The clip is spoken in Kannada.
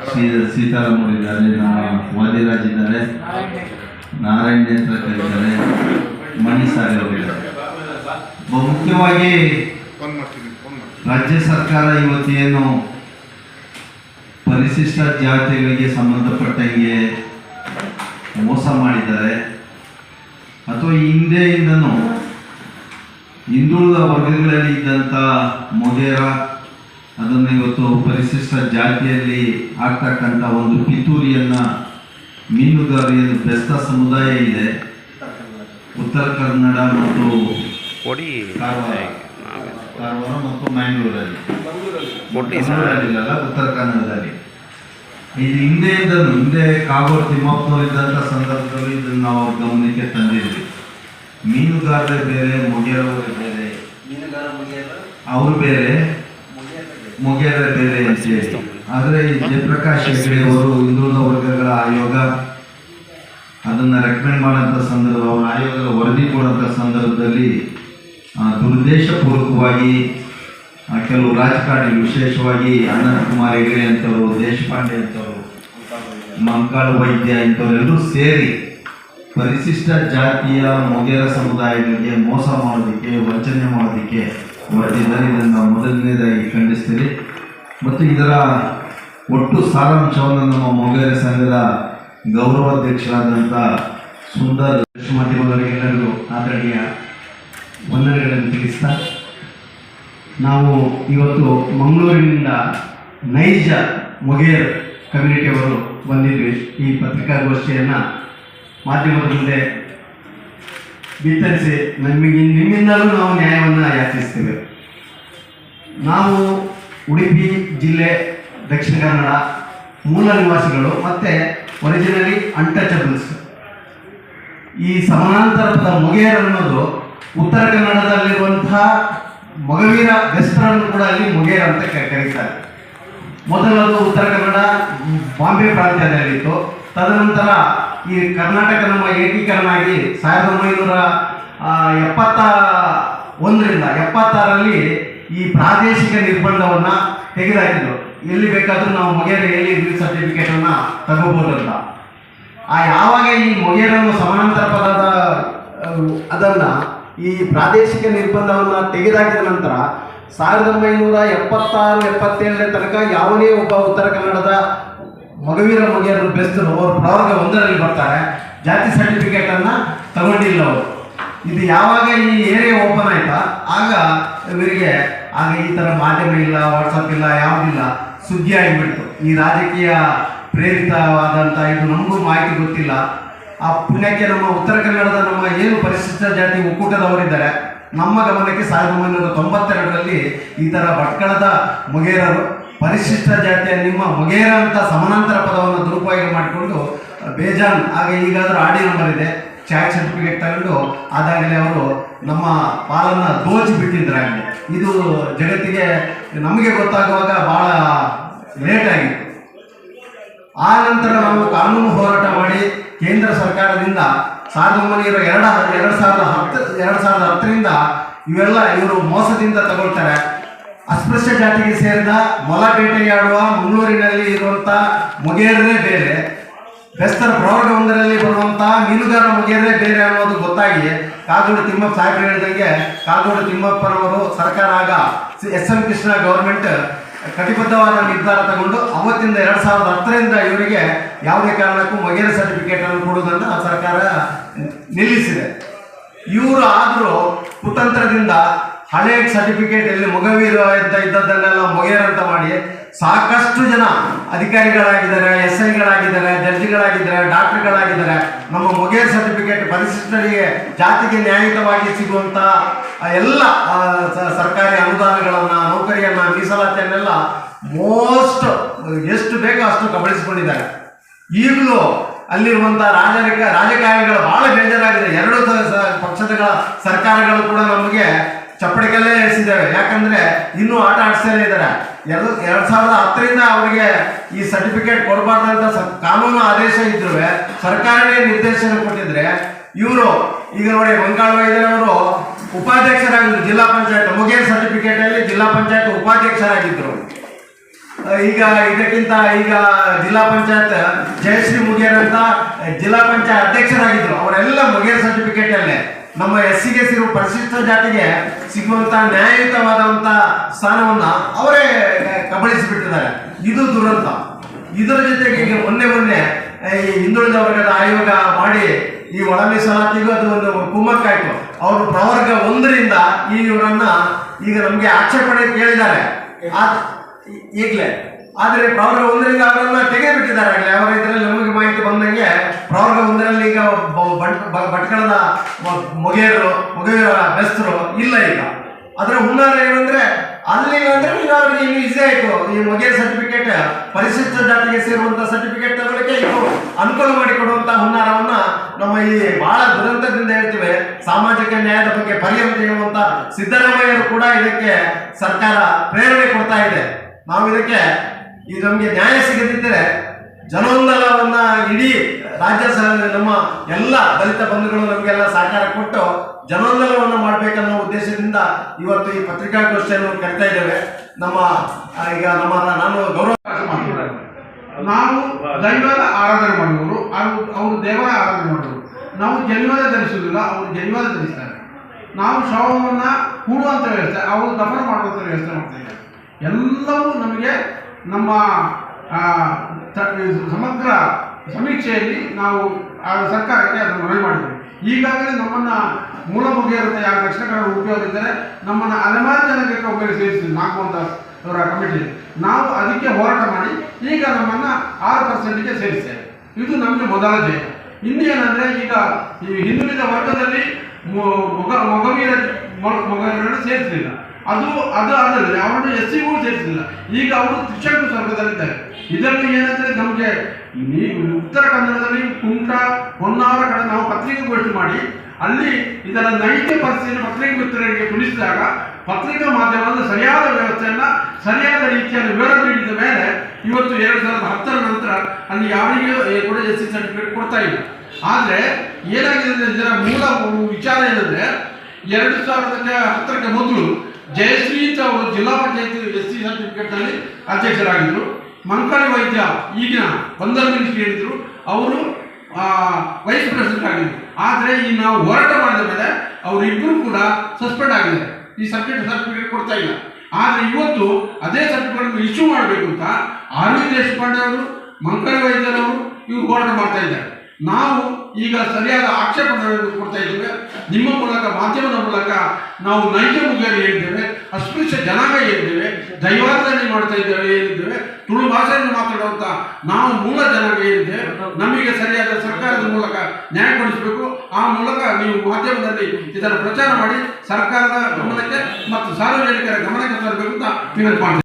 ಇದ್ದಾರೆ ಶ್ರೀ- ಸೀತಾರಾಮ್ ಅವರು ಇದ್ದಾರೆ ವಾದಿರಾಜ್ ಇದ್ದಾರೆ. ನಾರಾಯಣ ನೇತ್ರಕರ್ ಇದ್ದಾರೆ. ಮಣಿಸಾರಿ ಅವರು ಇದ್ದಾರೆ. ಬಹು ಮುಖ್ಯವಾಗಿ ರಾಜ್ಯ ಸರ್ಕಾರ ಇವತ್ತು ಏನು ಪರಿಶಿಷ್ಟ ಜಾತಿಗಳಿಗೆ ಸಂಬಂಧಪಟ್ಟಂಗೆ ಮೋಸ ಮಾಡಿದ್ದಾರೆ. ಅಥವಾ ಹಿಂದೆಯಿಂದನೂ ಹಿಂದುಳಿದ ವರ್ಗಗಳಲ್ಲಿ ಇದ್ದಂಥ ಮೊಗೇರ ಅದನ್ನು ಇವತ್ತು ಪರಿಶಿಷ್ಟ ಜಾತಿಯಲ್ಲಿ ಆಗ್ತಕ್ಕಂಥ ಒಂದು ಪಿತೂರಿಯನ್ನ ಮೀನುಗಾರಿಯನ್ನು ಬೆಸ್ತ ಸಮುದಾಯ ಇದೆ. ಉತ್ತರ ಕನ್ನಡ ಮತ್ತು ಕಾರವಾರ. ಮತ್ತು ಮ್ಯಾಂಗ್ಳೂರಲ್ಲಿ ಉತ್ತರ ಕನ್ನಡದಲ್ಲಿ. ಇದು ಹಿಂದೆಯಿಂದ ಹಿಂದೆ ಕಾಗೋಡು ತಿಮ್ಮಪ್ಪನವರು ಇದ್ದಂಥ ಸಂದರ್ಭದಲ್ಲಿ ಇದನ್ನು ನಾವು ಗಮನಕ್ಕೆ ತಂದಿದ್ವಿ. ಮೀನುಗಾರರೇ ಬೇರೆ ಮೊಗೆರವರೇ ಬೇರೆ. ಅವರು ಬೇರೆ. ಮೊಗೆರೆ ಬೇರೆ ಅಂತ ಹೇಳಿ ಆದರೆ ಜಯಪ್ರಕಾಶ್ ಹೆಗಡೆ ಅವರು ಹಿಂದುಳಿದ ವರ್ಗಗಳ ಆಯೋಗ ಅದನ್ನು ರೆಕಮೆಂಡ್ ಮಾಡೋಂಥ ಸಂದರ್ಭ ಅವರ ಆಯೋಗದ ವರದಿ ಕೊಡೋಂಥ ಸಂದರ್ಭದಲ್ಲಿ ಆ, ದುರುದ್ದೇಶಪೂರ್ವಕವಾಗಿ ಕೆಲವು ರಾಜಕಾರಣಿ ವಿಶೇಷವಾಗಿ ಅನಂತ್ ಕುಮಾರ್ ಹೆಗಡೆ ಅಂತವರು ದೇಶಪಾಂಡೆ ಅಂತವರು ಮಂಕಾಳು ವೈದ್ಯ ಇಂಥವರೆಲ್ಲರೂ ಸೇರಿ ಪರಿಶಿಷ್ಟ ಜಾತಿಯ ಮೊಗೇರ ಸಮುದಾಯಗಳಿಗೆ ಮೋಸ ಮಾಡೋದಕ್ಕೆ ವಂಚನೆ ಮಾಡೋದಕ್ಕೆ ಹೊರಟಿದ್ದಾರೆ ಇದನ್ನು ಮೊದಲನೇದಾಗಿ ಖಂಡಿಸ್ತೀವಿ ಮತ್ತು ಇದರ ಒಟ್ಟು ಸಾರಾಂಶವನ್ನು ನಮ್ಮ ಮೊಗೇರ ಸಂಘದ ಗೌರವಾಧ್ಯಕ್ಷರಾದಂಥ ಸುಂದರ್ ಮಾಧ್ಯಮದವರಿಗೆಲ್ಲರಿಗೂ ಆದರಣೀಯ ವಂದನೆಗಳನ್ನು ತಿಳಿಸ್ತಾ, ನಾವು ಇವತ್ತು ಮಂಗಳೂರಿನಿಂದ ನೈಜ ಮೊಗೇರ್ ಕಮ್ಯುನಿಟಿಯವರು ಬಂದಿದ್ವಿ. ಈ ಪತ್ರಿಕಾಗೋಷ್ಠಿಯನ್ನು ಮಾಧ್ಯಮದ ಮುಂದೆ ಬಿತ್ತರಿಸಿ ನಮಗೆ ನಿಮ್ಮಿಂದಲೂ ನಾವು ನ್ಯಾಯವನ್ನು ಯಾಚಿಸ್ತೇವೆ ನಾವು ಉಡುಪಿ ಜಿಲ್ಲೆ, ದಕ್ಷಿಣ ಕನ್ನಡ ಮೂಲ ನಿವಾಸಿಗಳು, ಮತ್ತು ಒರಿಜಿನಲಿ ಅನ್ಟಚಬಲ್ಸ್ ಈ ಸಮಾನಾಂತರ ಪದ ಅನ್ನೋದು ಉತ್ತರ ಕನ್ನಡದಲ್ಲಿರುವಂತಹ ಮೊಗವೀರ ಬೆಸ್ತರನ್ನು ಕೂಡ ಅಲ್ಲಿ ಮೊಗೇರ್ ಅಂತ ಕರೀತಾರೆ. ಮೊದಲದು ಉತ್ತರ ಕನ್ನಡ, ಬಾಂಬೆ ಪ್ರಾಂತ್ಯದಲ್ಲಿತ್ತು. ತದನಂತರ ಈ ಕರ್ನಾಟಕ ನಮ್ಮ ಏಕೀಕರಣ ಆಗಿ ಸಾವಿರದ ಒಂಬೈನೂರ ಎಪ್ಪತ್ತ ಒಂದರಿಂದ ಎಪ್ಪತ್ತಾರರಲ್ಲಿ ಈ ಪ್ರಾದೇಶಿಕ ನಿರ್ಬಂಧವನ್ನು ತೆಗೆದಾಕಿದ್ರು. ಎಲ್ಲಿ ಬೇಕಾದರೂ ನಾವು ಮೊಗೇರ ಎಲ್ಲಿ ಸರ್ಟಿಫಿಕೇಟನ್ನು ತಗೋಬೋದು ಅಂತ ಆ, ಯಾವಾಗ ಈ ಮೊಗೇರನ್ನು ಸಮಾನಾಂತರ ಪದದ ಅದನ್ನು ಅದನ್ನ ಈ ಪ್ರಾದೇಶಿಕ ನಿರ್ಬಂಧವನ್ನು ತೆಗೆದಾಕಿದ ನಂತರ ಸಾವಿರದ ಒಂಬೈನೂರ ಎಪ್ಪತ್ತಾರು ಎಪ್ಪತ್ತೇಳರ ತನಕ ಯಾವುದೇ ಒಬ್ಬ ಉತ್ತರ ಕನ್ನಡದ ಮಗವೀರ ಮಗಿಯರು ಬೆಸ್ತರು ಅವರು ಪ್ರವರ್ಗ ಒಂದರಲ್ಲಿ ಬರ್ತಾರೆ. ಜಾತಿ ಸರ್ಟಿಫಿಕೇಟ್ ಅನ್ನ ತಗೊಂಡಿಲ್ಲ ಅವರು. ಇದು ಯಾವಾಗ ಈ ಏರಿಯಾ ಓಪನ್ ಆಯ್ತಾ? ಆಗ ಇವರಿಗೆ, ಆಗ ಈ ಥರ ಮಾಧ್ಯಮ ಇಲ್ಲ ವಾಟ್ಸಪ್ ಇಲ್ಲ ಯಾವುದಿಲ್ಲ ಸುದ್ದಿ ಆಗಿಬಿಡ್ತು. ಈ ರಾಜಕೀಯ ಪ್ರೇರಿತವಾದಂಥ ಇದು ನಮಗೂ ಮಾಹಿತಿ ಗೊತ್ತಿಲ್ಲ. ಆ ಪುಣ್ಯಕ್ಕೆ ನಮ್ಮ ಉತ್ತರ ಕನ್ನಡದ ನಮ್ಮ ಏನು ಪರಿಶಿಷ್ಟ ಜಾತಿ ಒಕ್ಕೂಟದವರಿದ್ದಾರೆ, ನಮ್ಮ ಗಮನಕ್ಕೆ ಸಾವಿರದ ಒಂಬೈನೂರ ತೊಂಬತ್ತೆರಡರಲ್ಲಿ ಈ ಥರ ಭಟ್ಕಳದ ಮೊಗೇರರು ಪರಿಶಿಷ್ಟ ಜಾತಿಯ ನಿಮ್ಮ ಮೊಗೇರ ಅಂತ ಸಮಾನಾಂತರ ಪದವನ್ನು ದುರುಪಯೋಗ ಮಾಡಿಕೊಂಡು ಬೇಜಾನ್ ಹಾಗೆ ಈಗಾದರೂ ಆಡಿ ನಂಬರ್ ಇದೆ, ಚಾಟ್ ಸರ್ಟಿಫಿಕೇಟ್ ತಗೊಂಡು ಆದಾಗಲೇ ಅವರು ನಮ್ಮ ಪಾಲನ್ನು ದೋಚಿ ಬಿಟ್ಟಿದ್ದಾರೆ ಇದು ಜಗತ್ತಿಗೆ ನಮಗೆ ಗೊತ್ತಾಗುವಾಗ ಭಾಳ ಲೇಟ್ ಆಗಿತ್ತು. ಆ ನಂತರ ನಾವು ಕಾನೂನು ಹೋರಾಟ ಮಾಡಿ ಕೇಂದ್ರ ಸರ್ಕಾರದಿಂದ ಸಾವಿರದ ಒಂಬೈನೂರ ಎರಡು ಎರಡು ಸಾವಿರದ ಹತ್ತು, ಎರಡು ಸಾವಿರದ ಹತ್ತರಿಂದ ಇವೆಲ್ಲ ಇವರು ಮೋಸದಿಂದ ತಗೊಳ್ತಾರೆ. ಅಸ್ಪೃಶ್ಯ ಜಾತಿಗೆ ಸೇರಿದ ಮೊಲ ಬೇಟೆಯಾಡುವ ಮಂಗಳೂರಿನಲ್ಲಿ ಇರುವಂಥ ಮೊಗೇರರೇ ಬೇರೆ, ಬೆಸ್ತರ ಪ್ರೌಢವೊಂದರಲ್ಲಿ ಬರುವಂಥ ಮೀನುಗಾರ ಮೊಗೇರೇ ಬೇರೆ ಅನ್ನೋದು ಗೊತ್ತಾಗಿ ಕಾಗೋಡು ತಿಮ್ಮಪ್ಪ ಸಾಹೇಬರು ಹೇಳಿದಂಗೆ ಕಾಗೋಡು ತಿಮ್ಮಪ್ಪನವರು ಸರ್ಕಾರ ಆಗ ಎಸ್ ಎಂ ಕೃಷ್ಣ ಗೌರ್ಮೆಂಟ್ ಕಟಿಬದ್ಧವಾದ ನಿರ್ಧಾರ ತಗೊಂಡು ಅವತ್ತಿಂದ ಎರಡು ಸಾವಿರದ ಹತ್ತರಿಂದ ಇವರಿಗೆ ಯಾವುದೇ ಕಾರಣಕ್ಕೂ ಮೊಗೇರ ಸರ್ಟಿಫಿಕೇಟ್ ಅನ್ನು ಕೊಡುವುದನ್ನು ಸರ್ಕಾರ ನಿಲ್ಲಿಸಿದೆ. ಇವರು ಆದರೂ ಕುತಂತ್ರದಿಂದ ಹಳೆ ಸರ್ಟಿಫಿಕೇಟ್ ಎಲ್ಲಿ ಮೊಗವೀರ ಅಂತ ಇದ್ದದ್ದನ್ನೆಲ್ಲ ಮುಗಿಯರಂತ ಮಾಡಿ ಸಾಕಷ್ಟು ಜನ ಅಧಿಕಾರಿಗಳಾಗಿದ್ದಾರೆ ಎಸ್ ಐಗಳಾಗಿದ್ದಾರೆ ಜಡ್ಜಿಗಳಾಗಿದ್ದಾರೆ, ಡಾಕ್ಟರ್ಗಳಾಗಿದ್ದಾರೆ. ನಮ್ಮ ಮೊಗೇರ್ ಸರ್ಟಿಫಿಕೇಟ್ ಪರಿಶಿಷ್ಟರಿಗೆ ಜಾತಿಗೆ ನ್ಯಾಯಯುತವಾಗಿ ಸಿಗುವಂತ, ಆ, ಎಲ್ಲ ಸರ್ಕಾರಿ ಅನುದಾನಗಳನ್ನ, ನೌಕರಿಯನ್ನ ಮೀಸಲಾತಿಯನ್ನೆಲ್ಲ ಮೋಸ್ಟ್, ಎಷ್ಟು ಬೇಕೋ ಅಷ್ಟು ಕಬಳಿಸಿಕೊಂಡಿದ್ದಾರೆ. ಈಗಲೂ ರಾಜರಿಕ, ರಾಜಕಾರಣಿಗಳು ಬಹಳ ಬೇಜಾರಾಗಿದೆ. ಎರಡು ಪಕ್ಷಗಳ ಸರ್ಕಾರಗಳು ಕೂಡ ನಮಗೆ ಚಪ್ಪಡಿಕಲ್ಲೇ ಇಳಿಸಿದ್ದೇವೆ ಯಾಕಂದ್ರೆ ಇನ್ನೂ ಆಟ ಆಡಿಸ್ತಾನೆ ಇದ್ದಾರೆ. ಎರಡು, ಎರಡ್ ಸಾವಿರದ ಹತ್ತರಿಂದ ಅವರಿಗೆ ಈ ಸರ್ಟಿಫಿಕೇಟ್ ಕೊಡಬಾರ್ದಂತ ಕಾನೂನು ಆದೇಶ ಇದ್ರು ಸರ್ಕಾರನೇ ನಿರ್ದೇಶನ ಕೊಟ್ಟಿದ್ರೆ ಇವರು, ಈಗ ನೋಡಿ ಬಂಗಾಳ ವೈದ್ಯರವರು ಉಪಾಧ್ಯಕ್ಷರಾಗಿದ್ರು, ಜಿಲ್ಲಾ ಪಂಚಾಯತ್ ಮುಗೇರ್ ಸರ್ಟಿಫಿಕೇಟ್ ಅಲ್ಲಿ ಜಿಲ್ಲಾ ಪಂಚಾಯತ್ ಉಪಾಧ್ಯಕ್ಷರಾಗಿದ್ರು. ಈಗ ಇದಕ್ಕಿಂತ ಈಗ ಜಿಲ್ಲಾ ಪಂಚಾಯತ್ ಜಯಶ್ರೀ ಮುಗೇರ್ ಅಂತ ಜಿಲ್ಲಾ ಪಂಚಾಯತ್ ಅಧ್ಯಕ್ಷರಾಗಿದ್ರು. ಅವರೆಲ್ಲ ಮುಗೇರ್ ಸರ್ಟಿಫಿಕೇಟ್ ಅಲ್ಲೇ. ನಮ್ಮ ಎಸ್ ಸಿಗೆ ಸಿರು ಪರಿಶಿಷ್ಟ ಜಾತಿಗೆ ಸಿಗುವಂತ ನ್ಯಾಯಯುತವಾದಂತ ಸ್ಥಾನವನ್ನ ಅವರೇ ಕಬಳಿಸಿಬಿಟ್ಟಿದ್ದಾರೆ. ಇದು ದುರಂತ. ಇದರ ಜೊತೆಗೆ ಈಗ ಮೊನ್ನೆ ಮೊನ್ನೆ ಈ ಹಿಂದುಳಿದ ವರ್ಗದ ಆಯೋಗ ಮಾಡಿ ಈ ಒಳ ಮೀಸಲಾತಿಗೂ ಅದು ಒಂದು ಕುಮ್ಮಕ್ಕಾಯ್ತು. ಅವರು ಪ್ರವರ್ಗ ಒಂದರಿಂದ ಈ ಇವರನ್ನ ಈಗ ನಮಗೆ ಆಕ್ಷೇಪಣೆ ಕೇಳಿದ್ದಾರೆ. ಈಗಲೇ. ಆದ್ರೆ ಪ್ರವರ್ಗ ಒಂದರಿಂದ ಅವರನ್ನ ತೆಗೆದುಬಿಟ್ಟಿದ್ದಾರೆ ಆಗಲೇ. ಅವರ ಇದರಲ್ಲಿ ನಮಗೆ ಮಾಹಿತಿ ಬಂದಂಗೆ ಪ್ರವರ್ಗ ಒಂದರಲ್ಲಿ ಈಗ ಭಟ್ಕಳದ ಮೊಗೆಯರು, ಮೊಗೆಯರ ಬೆಸ್ತರು ಇಲ್ಲ ಈಗ. ಅದರ ಹುನ್ನಾರ ಏನಂದ್ರೆ, ಅಲ್ಲಿ ಅಂದ್ರೆ ಅವ್ರಿಗೆ ಇನ್ನು ಈಸಿ ಆಯ್ತು. ಈ ಮೊಗೆಯ ಸರ್ಟಿಫಿಕೇಟ್ ಪರಿಶಿಷ್ಟ ಜಾತಿಗೆ ಸೇರುವಂತ ಸರ್ಟಿಫಿಕೇಟ್ ತಗೊಳ್ಳಿಕ್ಕೆ ಇದು ಅನುಕೂಲ ಮಾಡಿಕೊಡುವಂತ ಹುನ್ನಾರವನ್ನ ನಮ್ಮ ಈ ಬಹಳ ದುರಂತದಿಂದ ಹೇಳ್ತೀವಿ. ಸಾಮಾಜಿಕ ನ್ಯಾಯದ ಬಗ್ಗೆ ಪರಿಹಾರ ಹೇಳುವಂತ ಸಿದ್ದರಾಮಯ್ಯರು ಕೂಡ ಇದಕ್ಕೆ ಸರ್ಕಾರ ಪ್ರೇರಣೆ ಕೊಡ್ತಾ ಇದೆ. ನಾವು ಇದಕ್ಕೆ ಈ ನಮಗೆ ನ್ಯಾಯ ಸಿಗದಿದ್ದರೆ ಜನೋಂದಲವನ್ನ ಇಡೀ ರಾಜ್ಯ ನಮ್ಮ ಎಲ್ಲ ದಲಿತ ಬಂಧುಗಳು ನಮಗೆಲ್ಲ ಸಹಕಾರ ಕೊಟ್ಟು ಜನೋಂದಲವನ್ನು ಮಾಡಬೇಕನ್ನೋ ಉದ್ದೇಶದಿಂದ ಇವತ್ತು ಈ ಪತ್ರಿಕಾಗೋಷ್ಠಿಯನ್ನು ಕರಿತಾ ಇದ್ದೇವೆ. ನಮ್ಮ ಈಗ ನಮ್ಮ, ನಾನು ಗೌರವ ನಾವು ದೈವದ ಆರಾಧನೆ ಮಾಡುವವರು ಅವರು ದೇವರ ಆರಾಧನೆ ಮಾಡುವರು ನಾವು ಜನ್ಮದ ಧರಿಸುವುದಿಲ್ಲ, ಅವರು ಜನ್ಮದ ಧರಿಸ್ತಾರೆ. ನಾವು ಶವವನ್ನು ಹೂಡುವಂಥ ವ್ಯವಸ್ಥೆ, ಅವರು ದಫನ ಮಾಡುವಂಥ ವ್ಯವಸ್ಥೆ ಮಾಡ್ತಿದ್ದಾರೆ ಎಲ್ಲವೂ ನಮಗೆ ನಮ್ಮ ಸಮಗ್ರ ಸಮೀಕ್ಷೆಯಲ್ಲಿ ನಾವು ಆ ಸರ್ಕಾರಕ್ಕೆ ಅದನ್ನು ಮನವಿ ಮಾಡಿದ್ದೇವೆ ಈಗಾಗಲೇ ನಮ್ಮನ್ನು ಮೂಲ ಮುಗಿಯರಂತ ಯಾವ ದಕ್ಷಿಣ ಕನ್ನಡ ಉಪಯೋಗಿಸಿದರೆ ನಮ್ಮನ್ನು ಹಲವಾರು ಜನಕ್ಕೆ ಒಬ್ಬರು ಸೇರಿಸಿದ್ರು ಅಂತ ಅವರ ಕಮಿಟಿ ನಾವು ಅದಕ್ಕೆ ಹೋರಾಟ ಮಾಡಿ ಈಗ ನಮ್ಮನ್ನು ಆರು ಪರ್ಸೆಂಟ್ಗೆ ಸೇರಿಸ್ತೇವೆ. ಇದು ನಮಗೆ ಮೊದಲ ಜಯ. ಇನ್ನೇನಂದರೆ ಈಗ ಈ ಹಿಂದುಳಿದ ವರ್ಗದಲ್ಲಿ ಮೊಗ ಮೊಗವೀರ ಮೊಗ- ಮೊಗವೀರನ್ನು ಸೇರಿಸಲಿಲ್ಲ. ಅದು ಅದು ಆದರೆ ಅವರನ್ನು ಎಸ್ ಸಿಗೂ ಸೇರಿಸಲಿಲ್ಲ. ಈಗ ಅವರು ತ್ರಿಶಂಕು ಸ್ವರ್ಗದಲ್ಲಿದ್ದಾರೆ. ಇದರಲ್ಲಿ ಏನಂದ್ರೆ ನಮಗೆ ನೀವು ಉತ್ತರ ಕನ್ನಡದಲ್ಲಿ ಕುಂಟ ಹೊನ್ನಾವರ ಕಡೆ ನಾವು ಪತ್ರಿಕೆಗೋಷ್ಠಿ ಮಾಡಿ, ಅಲ್ಲಿ ಇದರ ನೈಜ ಪರಿಸ್ಥಿತಿಯನ್ನು ಪತ್ರಿಕೆ ಮಿತ್ರರಿಗೆ ತಿಳಿಸಿದಾಗ ಪತ್ರಿಕಾ ಮಾಧ್ಯಮದ ಸರಿಯಾದ ವ್ಯವಸ್ಥೆಯನ್ನ, ಸರಿಯಾದ ರೀತಿಯಲ್ಲಿ ವಿವರ ನೀಡಿದ ಮೇಲೆ ಇವತ್ತು ಎರಡು ಸಾವಿರದ ಹತ್ತರ ನಂತರ ಅಲ್ಲಿ ಯಾರಿಗೂ ಕೂಡ ಎಸ್ ಸಿ ಸರ್ಟಿಫಿಕೇಟ್ ಕೊಡ್ತಾ ಇಲ್ಲ. ಆದರೆ ಏನಾಗಿದೆ ಇದರ ಮೂಲ ವಿಚಾರ ಏನಂದ್ರೆ ಎರಡು ಸಾವಿರದ ಹತ್ತರಕ್ಕೆ ಮೊದಲು ಜಯಶ್ರೀ ಅಂತ ಅವರು ಜಿಲ್ಲಾ ಪಂಚಾಯತ್ ಎಸ್ ಸಿ ಸರ್ಟಿಫಿಕೇಟ್ನಲ್ಲಿ ಅಧ್ಯಕ್ಷರಾಗಿದ್ದರು. ಮಂಕಾಳಿ ವೈದ್ಯ ಈಗಿನ ಬಂದರ್ ಮಿನಿಸ್ಟ್ರಿ ಹೇಳಿದ್ರು. ಅವರು ವೈಸ್ ಪ್ರೆಸಿಡೆಂಟ್ ಆಗಿದ್ದರು. ಆದರೆ ಈ ನಾವು ಹೋರಾಟ ಮಾಡಿದ ಮೇಲೆ ಅವರಿಬ್ಬರು ಕೂಡ ಸಸ್ಪೆಂಡ್ ಆಗಿದ್ದಾರೆ. ಈ ಸರ್ಟಿಫಿಕೇಟ್ ಸರ್ಟಿಫಿಕೇಟ್ ಕೊಡ್ತಾ ಇಲ್ಲ. ಆದರೆ ಇವತ್ತು ಅದೇ ಸರ್ಟಿಫಿಕೇಟ್ ಇಶ್ಯೂ ಮಾಡಬೇಕು ಅಂತ ಅರವಿಂದ್ ದೇಶಪಾಂಡೆ ಅವರು, ಮಂಕಾಳಿ ವೈದ್ಯರವರು ಇವರು ಹೋರಾಟ ಮಾಡ್ತಾ ಇದ್ದಾರೆ. ನಾವು ಈಗ ಸರಿಯಾದ ಆಕ್ಷೇಪಣೆಗಳನ್ನು ಕೊಡ್ತಾ ಇದ್ದೇವೆ. ನಿಮ್ಮ ಮೂಲಕ, ಮಾಧ್ಯಮದ ಮೂಲಕ ನಾವು ನೈಜ ಮುಗಿಯಲು ಹೇಳಿದ್ದೇವೆ. ಅಸ್ಪೃಶ್ಯ ಜನಾಂಗ ಹೇಳಿದ್ದೇವೆ. ದೈವಾರಾಧನೆ ಮಾಡ್ತಾ ಇದ್ದೇವೆ ಹೇಳಿದ್ದೇವೆ. ತುಳು ಭಾಷೆಯನ್ನು ಮಾತಾಡುವಂತ ನಾವು ಮೂಲ ಜನಾಂಗ ಹೇಳಿದ್ದೇವೆ. ನಮಗೆ ಸರಿಯಾದ ಸರ್ಕಾರದ ಮೂಲಕ ನ್ಯಾಯ ಕೊಡಿಸಬೇಕು. ಆ ಮೂಲಕ ನೀವು ಮಾಧ್ಯಮದಲ್ಲಿ ಇದನ್ನು ಪ್ರಚಾರ ಮಾಡಿ ಸರ್ಕಾರದ ಗಮನಕ್ಕೆ ಮತ್ತು ಸಾರ್ವಜನಿಕರ ಗಮನಕ್ಕೆ ತರಬೇಕು ಅಂತ ವಿನಂತಿ